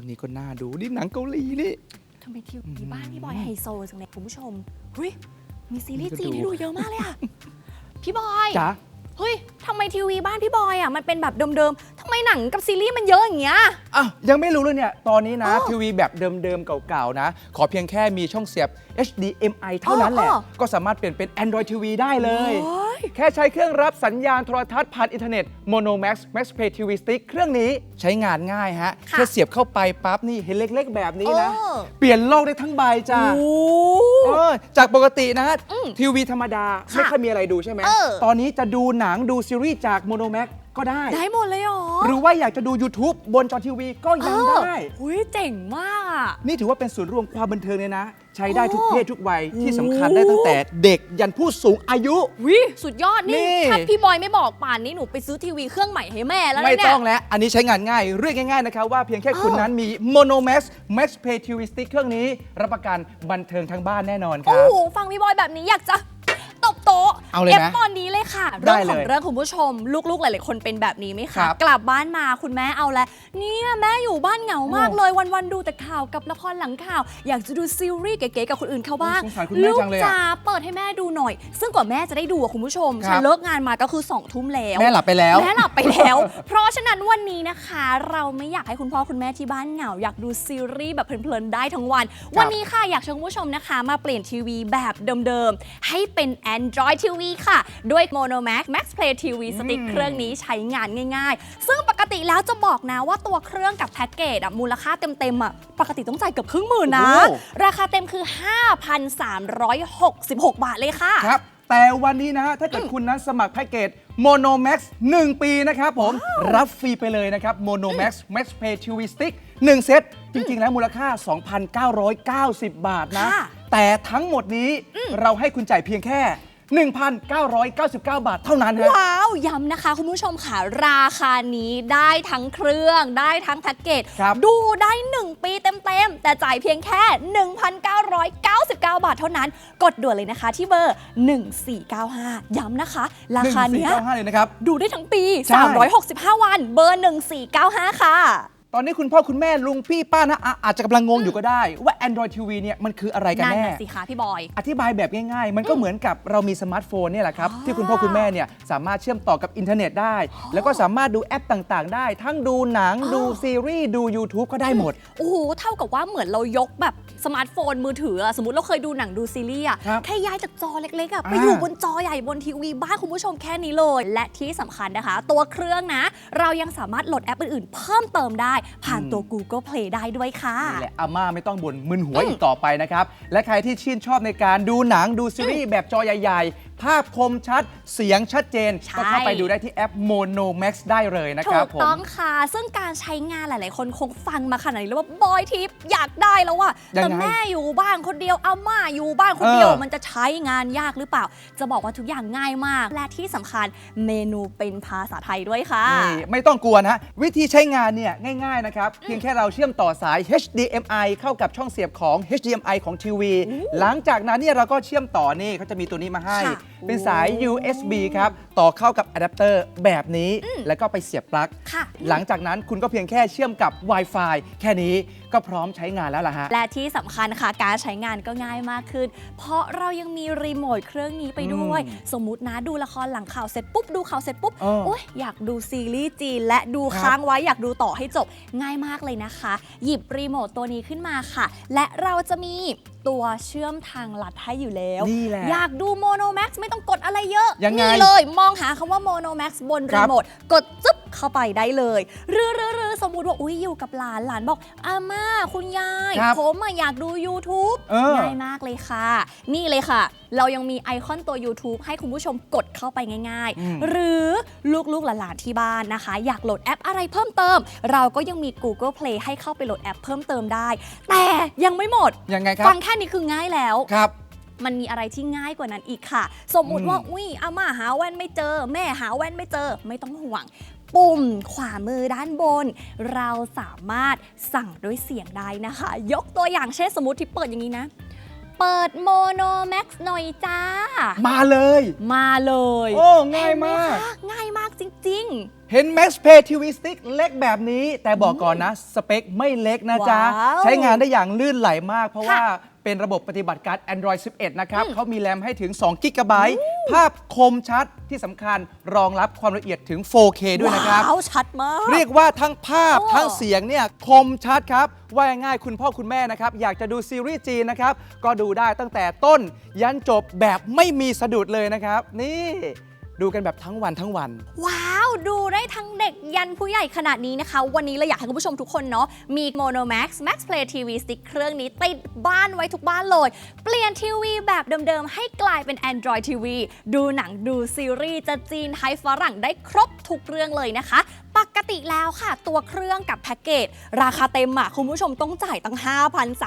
รื่องนี้ก็น่าดูนี่หนังเกาหลีนี่ ทำไมทีอืวีมบ้านพี่บอยไฮโซจังเลยคุณผู้ชมเฮ้ยมีซีรีส์นี่ก็จีนดูให้ดูเยอะมากเลยอะพี่บอยจ๋าเฮ้ยทำไมทีวีบ้านพี่บอยอะมันเป็นแบบเดิมๆทำไมหนังกับซีรีส์มันเยอะอย่างเงี้ยอะยังไม่รู้เลยเนี่ย ตอนนี้นะ อ้อทีวีแบบเดิมๆ เก่าๆ นะ ขอเพียงแค่มีช่องเสียบ HDMI เท่านั้นแหละ อ้อก็สามารถเปลี่ยนเป็น Android TV ได้เลย โอ้ย แค่ใช้เครื่องรับสัญญาณโทรทัศน์ผ่านอินเทอร์เน็ต Mono Max Max Play TV Stick เครื่องนี้ใช้งานง่ายฮะค่ะแค่เสียบเข้าไปปั๊บนี่เห็นเล็ก ๆ แบบนี้นะ เออ เปลี่ยนโลกได้ทั้งใบจ้า โอ้ เออจากปกตินะอืมทีวีธรรมดา ค่ะไม่ค่อยมีอะไรดูใช่ไหม เออตอนนี้จะดูหนังดูซีรีส์จาก Mono Max ก็ได้ ได้หมดเลยเหรอหรือว่าอยากจะดู YouTube บนจอทีวีก็ยังได้หุยเจ๋งมากอะ นี่ถือว่าเป็นศูนย์รวมความบันเทิงเลยนะ ใช้ได้ทุกโอ้เพศทุกวัยที่โอ้สำคัญได้ตั้งแต่เด็กยันผู้สูงอายุ วิสุดยอดนี่ นี่ ถ้าพี่บอยไม่บอกป่านนี้หนูไปซื้อทีวีเครื่องใหม่ให้แม่แล้วนะไม่เนี่ย ต้องแล้ว อันนี้ใช้งานง่าย เรียกง่ายๆนะครับ ว่าเพียงแค่คุณอ้าวนั้นมี Mono Max Max Play TV Stick เครื่องนี้ รับประกันบันเทิงทั้งบ้านแน่นอนคโอ้รับ โห ฟังพี่บอยแบบนี้อยากจะตบโต๊ะ เอาเลยไหมฟตอนนี้เลยค่ะได้เรื่องของเลยเรื่องคุณผู้ชม ลูกๆ หลายๆ คนเป็นแบบนี้ไหมครัคะบกลับบ้านมาคุณแม่เอาแล้วเนี่ยแม่อยู่บ้านเหงามากโอ้เลยวันๆดูแต่ข่าวกับละครหลังข่าว อยากจะดูซีรีส์เก๋ๆกับคนอื่นเขาบ้างโอ้สงสารคุณแม่ลูกจังเลยอะจ๋าเปิดให้แม่ดูหน่อย ซึ่งกว่าแม่จะได้ดูอะคุณผู้ชมครับฉันเลิกงานมาก็คือสองทุ่มแล้วแม่หลับไปแล้วแม่หลับไปแล้ว เพราะฉะนั้นวันนี้นะคะ เราไม่อยากให้คุณพ่อคุณแม่ที่บ้านเหงาอยากดูซีรีส์แบบเพลินๆได้ทั้งวัน วันนี้ค่ะอยากเชิญคุณผู้ชมนะคะ มาเปลี่ยนทีวีแบบเดิมๆให้เป็น Android TV ค่ะ ด้วย Mono Max Max Play TV Stick อืมเครื่องนี้ใช้งานง่าย ๆ ซึ่งปกติแล้วจะบอกนะว่าตัวเครื่องกับแพ็กเกจอะมูลค่าเต็มๆอะปกติต้องจ่ายเกือบครึ่งหมื่นนะ โอ้โหราคาเต็มคือ 5,366 บาทเลยค่ะ ครับ แต่วันนี้นะฮะ ถ้าเกิดคุณนั้นสมัครแพ็กเกจ Mono Max 1 ปีนะครับผม รับฟรีไปเลยนะครับ Mono Max Max Play TV Stick 1 เซต จริง ๆ แล้วมูลค่า 2,990 บาทนะ ค่ะแต่ทั้งหมดนี้เราให้คุณจ่ายเพียงแค่ 1,999 บาทเท่านั้นฮะ ว้าว ย้ำนะคะ คุณผู้ชมค่ะ ราคานี้ได้ทั้งเครื่อง ได้ทั้งแพ็กเกจ ครับ ดูได้ 1 ปีเต็มๆ แต่จ่ายเพียงแค่ 1,999 บาทเท่านั้น กดด่วนเลยนะคะที่เบอร์ 1495 ย้ำนะคะ ราคาเนี้ย 1495เลยนะครับ ดูได้ทั้งปี ใช่ 365 วัน เบอร์ 1495 ค่ะ ตอนนี้คุณพ่อคุณแม่ลุงพี่ป้านะอะอาจจะกำลังงงอยู่ก็ได้ ว่า Android TV เนี่ยมันคืออะไรกันนั่นแน่ น่ะสิคะพี่บอย อธิบายแบบง่ายๆ มันก็เหมือนกับเรามีสมาร์ทโฟนเนี่ยแหละครับ อ๋อที่คุณพ่อคุณแม่เนี่ยสามารถเชื่อมต่อกับอินเทอร์เน็ตได้ แล้วก็สามารถดูแอปต่างๆ ได้ ทั้งดูหนัง อ๋อ ดูซีรีส์ ดู YouTube ก็ได้หมด โอ้โห เท่ากับว่าเหมือนเรายกแบบสมาร์ทโฟนมือถืออะสมมติเราเคยดูหนังดูซีรีส์อะครับแค่ย้ายจากจอเล็กๆอะไปอ่า อยู่บนจอใหญ่บนทีวีบ้านคุณผู้ชมแค่นี้เลย และที่สำคัญนะคะ ตัวเครื่องนะ เรายังสามารถโหลดแอปอื่นๆ เพิ่มเติมได้ผ่านตัว Google Play ได้ด้วยค่ะ นี่แหละอาม่าไม่ต้องบ่นมึนหัวอืมอีกต่อไปนะครับ และใครที่ชื่นชอบในการดูหนังดูซีรีส์แบบจอใหญ่ๆ ภาพคมชัดเสียงชัดเจน ใช่ ก็เข้าไปดูได้ที่แอป Mono Max ได้เลยนะคถูรับกผม ต้องค่ะ ซึ่งการใช้งานหลาย ๆ คนคงฟังมาขนาดนี้แล้วว่าบอยทิปอยากได้แล้วว่ายังไงแต่แม่อยู่บ้านคนเดียวอาม่าอยู่บ้านคนเดียวเออ มันจะใช้งานยากหรือเปล่า จะบอกว่าทุกอย่างง่ายมาก และที่สำคัญเมนูเป็นภาษาไทยด้วยค่ะ นี่ไม่ต้องกลัวนะวิธีใช้งานเนี่ยง่ายๆนะครับ เพียงแค่เราเชื่อมต่อสาย HDMI เข้ากับช่องเสียบของ HDMI ของทีวี หลังจากนั้นเนี่ยเราก็เชื่อมต่อนี่เขาจะมีตัวนี้มาให้ ค่ะเป็นสาย USB ครับ ต่อเข้ากับอะแดปเตอร์แบบนี้แล้วก็ไปเสียบปลั๊ก ค่ะ หลังจากนั้นคุณก็เพียงแค่เชื่อมกับ Wi-Fi แค่นี้ก็พร้อมใช้งานแล้วล่ะฮะ และที่สำคัญค่ะการใช้งานก็ง่ายมากขึ้น เพราะเรายังมีรีโมทเครื่องนี้ไปด้วย อืมสมมุตินะดูละครหลังข่าวเสร็จปุ๊บดูข่าวเสร็จปุ๊บเออโอ๊ยอยากดูซีรีส์จีนและดูครับ ค้างไว้อยากดูต่อให้จบง่ายมากเลยนะคะ หยิบรีโมทตัวนี้ขึ้นมาค่ะ และเราจะมีตัวเชื่อมทางลัดให้อยู่แล้ว นี่แหละ อยากดูโมโนแม็กซ์ไม่ต้องกดอะไรเยอะยังไงนี่เลยมองหาคำว่าโมโนแม็กซ์บนครัรีบ โมทกดจึ๊บ เข้าไปได้เลยหรือหรือหรือสมมติว่าอุ้ยอยู่กับหลานหลานบอกอาม่าคุณยาย ครับผมอะอยากดู YouTube เออ ง่ายมากเลยค่ะ นี่เลยค่ะ เรายังมีไอคอนตัว YouTube ให้คุณผู้ชมกดเข้าไปง่าย อืม ๆ หรือลูกๆหลานๆที่บ้านนะคะ อยากโหลดแอปอะไรเพิ่มเติม เราก็ยังมี Google Play ให้เข้าไปโหลดแอปเพิ่มเติมได้ แต่ยังไม่หมด ยังไงครับฟังแค่นี้คือง่ายแล้ว ครับ มันมีอะไรที่ง่ายกว่านั้นอีกค่ะ สมมุติว่า อืม อุ้ยอาม่าหาแว่นไม่เจอ แม่หาแว่นไม่เจอ ไม่ต้องห่วง ปุ่มขวามือด้านบน เราสามารถสั่งด้วยเสียงได้นะคะ ยกตัวอย่างเช่นสมมติที่เปิดอย่างนี้นะ เปิดโมโนแม็กซ์หน่อยจ้า มาเลย มาเลยโอ้ ง่ายมากเห็นไหคะง่ายมากจริง ๆ เห็น Max Pay TV Stick เล็กแบบนี้ แต่บอกก่อนนะ สเปคไม่เล็กนะจ๊ะ ว้าวใช้งานได้อย่างลื่นไหลมาก เพราะค่ะว่า เป็นระบบปฏิบัติการ Android 11 นะครับเขามีแรมให้ถึง2 g b ภาพคมชัดที่สำคัญรองรับความละเอียดถึง 4K ด้วยนะครับ ว้าวชัดมาก เรียกว่าทั้งภาพโอ้ ทั้งเสียงเนี่ยคมชัดครับ ว่าง่ายๆคุณพ่อคุณแม่นะครับ อยากจะดูซีรีส์จีนนะครับ ก็ดูได้ตั้งแต่ต้นยันจบแบบไม่มีสะดุดเลยนะครับ นี่ ดูกันแบบทั้งวันทั้งวัน ว้าว ดูได้ทั้งเด็กยันผู้ใหญ่ขนาดนี้นะคะ วันนี้เราอยากให้คุณผู้ชมทุกคนเนาะมี Mono Max Max Play TV Stick เครื่องนี้ติดบ้านไว้ทุกบ้านเลย เปลี่ยนทีวีแบบเดิมๆ ให้กลายเป็น Android TV ดูหนังดูซีรีส์จะจีนไทยฝรั่งได้ครบทุกเรื่องเลยนะคะ ปกติแล้วค่ะตัวเครื่องกับแพ็กเกจราคาเต็มอะคุณผู้ชมต้องจ่ายตั้ง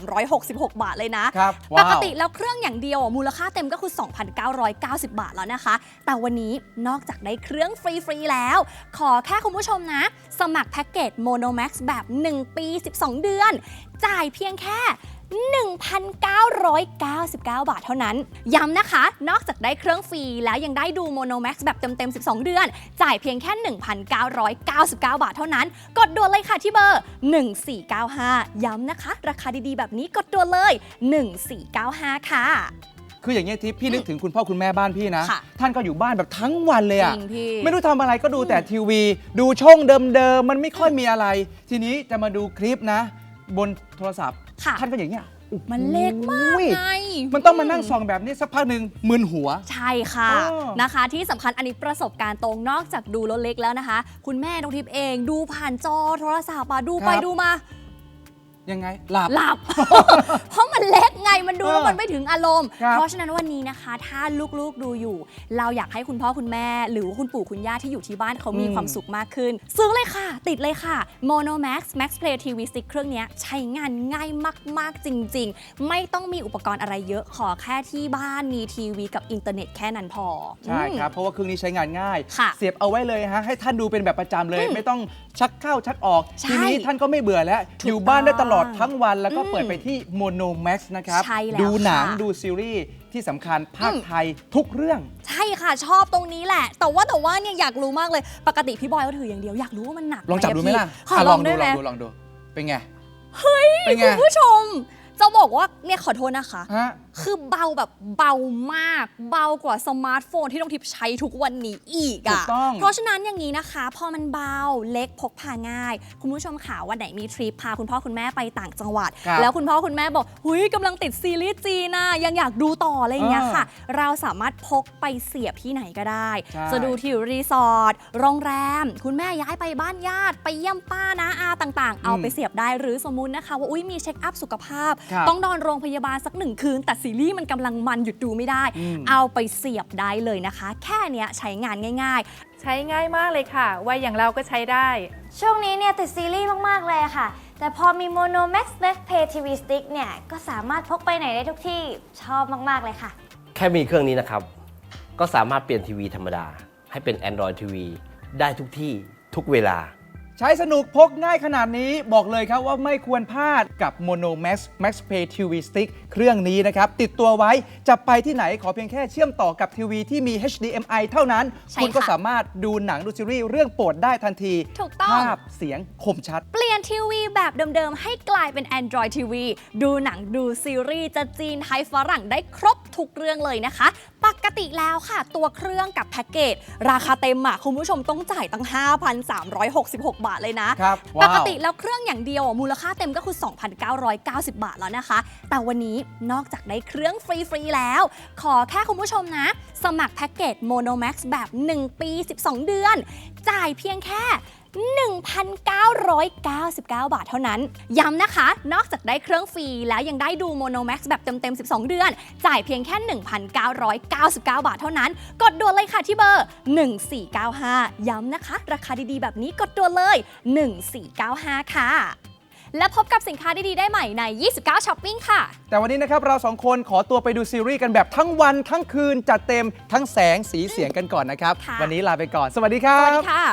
5,366 บาทเลยนะ ครับปว้าว กติแล้วเครื่องอย่างเดียวอะมูลค่าเต็มก็คือ 2,990 บาทแล้วนะคะ แต่วันนี้นอกจากได้เครื่องฟรี ๆ แล้ว ขอแค่คุณผู้ชมนะ สมัครแพ็กเกจ Mono Max แบบ 1 ปี 12 เดือน จ่ายเพียงแค่ 1,999 บาทเท่านั้น ย้ำนะคะ นอกจากได้เครื่องฟรีแล้วยังได้ดู Mono Max แบบเต็มๆ 12 เดือน จ่ายเพียงแค่ 1,999 บาทเท่านั้น กดด่วนเลยค่ะที่เบอร์ 1495 ย้ำนะคะ ราคาดีๆ แบบนี้กดด่วนเลย 1495 ค่ะคืออย่างเงี้ยทิพย์พี่นึกถึงคุณพ่อคุณแม่บ้านพี่นะค่ะท่านก็อยู่บ้านแบบทั้งวันเลยอะจริงพี่ไม่รู้ทำอะไรก็ดูแต่ทีวี ดูช่องเดิมๆมันไม่ค่อยมีอะไร ทีนี้จะมาดูคลิปนะ บนโทรศัพท์ ค่ะท่านก็อย่างเงี้ยมันเล็กมากโอ้ยไงมันต้องมานั่งส่องแบบนี้สักพักหนึ่งมึนหัว ใช่ค่ะอ๋อนะคะ ที่สำคัญอันนี้ประสบการณ์ตรงนอกจากดูรถเล็กแล้วนะคะ คุณแม่น้องทิพย์เอง ดูผ่านจอโทรศัพท์อะดูไปดูมา ยังไงหลับ หลับ เพราะมันเล็กไงมันดูแล้วเออมันไม่ถึงอารมณ์ ครับเพราะฉะนั้นวันนี้นะคะ ถ้าลูกๆดูอยู่ เราอยากให้คุณพ่อคุณแม่ หรือว่าคุณปู่คุณย่าที่อยู่ที่บ้านเขามีอืม ความสุขมากขึ้น ซื้อเลยค่ะ ติดเลยค่ะ Mono Max Max Play TV Stick เครื่องเนี้ยใช้งานง่ายมากๆจริง ๆ ไม่ต้องมีอุปกรณ์อะไรเยอะขอแค่ที่บ้านมีทีวีกับอินเทอร์เน็ตแค่นั้นพอใช่ครับ เพราะว่าเครื่องนี้ใช้งานง่าย ค่ะ เสียบเอาไว้เลยฮะ ให้ท่านดูเป็นแบบประจำเลย อืมไม่ต้องชักเข้าชักออก ใช่ทีนี้ท่านก็ไม่เบื่อแล้ว ถูกอยู่บ้านได้ตลอดต้องทั้งวันแล้วก็อืมเปิดไปที่ Mono Max นะครับ ใช่แล้วดูหนังค่ะ ดูซีรีส์ที่สำคัญภาคอืมไทยทุกเรื่อง ใช่ค่ะชอบตรงนี้แหละ แต่ว่าแต่ว่าเนี่ยอยากรู้มากเลย ปกติพี่บอยเขาถืออย่างเดียวอยากรู้ว่ามันหนักลองจับดูไหมล่ะขออะลลอองงได้ดูไหลมองดูลองดูเป็นไง เฮ้ยเป็นไง คุณผู้ชม จะบอกว่าเนี่ยขอโทษนะคะ ฮะ คือเบาแบบเบามาก เบากว่าสมาร์ทโฟนที่น้องทิพย์ใช้ทุกวันนี้อีกถูอะกต้อง เพราะฉะนั้นอย่างนี้นะคะ พอมันเบาเล็กพกพาง่าย คุณผู้ชมค่ะวันไหนมีทริปพาคุณพ่อคุณแม่ไปต่างจังหวัด ครับแล้วคุณพ่อคุณแม่บอกหุยกำลังติดซีรีส์จีนนะยังอยากดูต่ออะไรอย่างเงี้ยค่ะ เราสามารถพกไปเสียบที่ไหนก็ได้ ใช่ จะดูที่รีสอร์ทโรงแรม คุณแม่ย้ายไปบ้านญาติ ไปเยี่ยมป้านะอาต่างๆ เอาไปเสียบได้หรือสมมุตินะคะ ว่าอุ้ยมีเช็คอัพสุขภาพ ครับ ต้องนอนโรงพยาบาลสักหนึ่งคืนแต่ซีรีส์มันกำลังมันหยุดดูไม่ได้อืมเอาไปเสียบได้เลยนะคะ แค่เนี้ยใช้งานง่ายใช้ง่ายมากเลยค่ะ วัยอย่างเราก็ใช้ได้ ช่วงนี้เนี่ยติดซีรีส์มาก ๆ เลยค่ะ แต่พอมี Mono Max Max Pay TV Stick เนี่ย ก็สามารถพกไปไหนได้ทุกที่ชอบมาก ๆ เลยค่ะ แค่มีเครื่องนี้นะครับ ก็สามารถเปลี่ยนทีวีธรรมดา ให้เป็น Android TV ได้ทุกที่ทุกเวลา ใช้สนุกพกง่ายขนาดนี้บอกเลยครับว่าไม่ควรพลาดกับ Mono Max Max Pay TV Stick เครื่องนี้นะครับ ติดตัวไว้จะไปที่ไหนขอเพียงแค่เชื่อมต่อกับทีวีที่มี HDMI เท่านั้น ใช่คุณก็ค่ะสามารถดูหนังดูซีรีส์เรื่องโปรดได้ทันที ถูกต้อง ภาพเสียงคมชัดๆเปลี่ ยนทีวีแบบเดิมๆ ให้กลายเป็น Android TV ดูหนังดูซีรีส์จะจีนไทยฝรั่งได้ครบทุกเรื่องเลยนะคะ ปกติแล้วค่ะ ตัวเครื่องกับแพ็กเกจ ราคาเต็มอะคุณผู้ชมต้องจ่ายตั้ง 5,366 บาทเลยนะ ครับปว้าว กติแล้วเครื่องอย่างเดียวอะมูลค่าเต็มก็คือ 2,990 บาทแล้วนะคะ แต่วันนี้นอกจากได้เครื่องฟรี ๆ แล้ว ขอแค่คุณผู้ชมนะ สมัครแพ็กเกจ Mono Max แบบ 1 ปี 12 เดือน จ่ายเพียงแค่ 1,999 บาทเท่านั้น ย้ำนะคะ นอกจากได้เครื่องฟรีแล้วยังได้ดู Mono Max แบบเต็มๆ 12 เดือน จ่ายเพียงแค่ 1,999 บาทเท่านั้น กดด่วนเลยค่ะที่เบอร์ 1495 ย้ำนะคะ ราคาดีๆ แบบนี้กดด่วนเลย 1495 ค่ะ และพบกับสินค้าดีๆ ได้ใหม่ใน 29 Shopping ค่ะ แต่วันนี้นะครับเราสองคนขอตัวไปดูซีรีส์กันแบบทั้งวันทั้งคืนจัดเต็มทั้งแสงสีเสียงกันก่อนนะครับ ค่ะ วันนี้ลาไปก่อน สวัสดีครัสบวัสดีค่ะ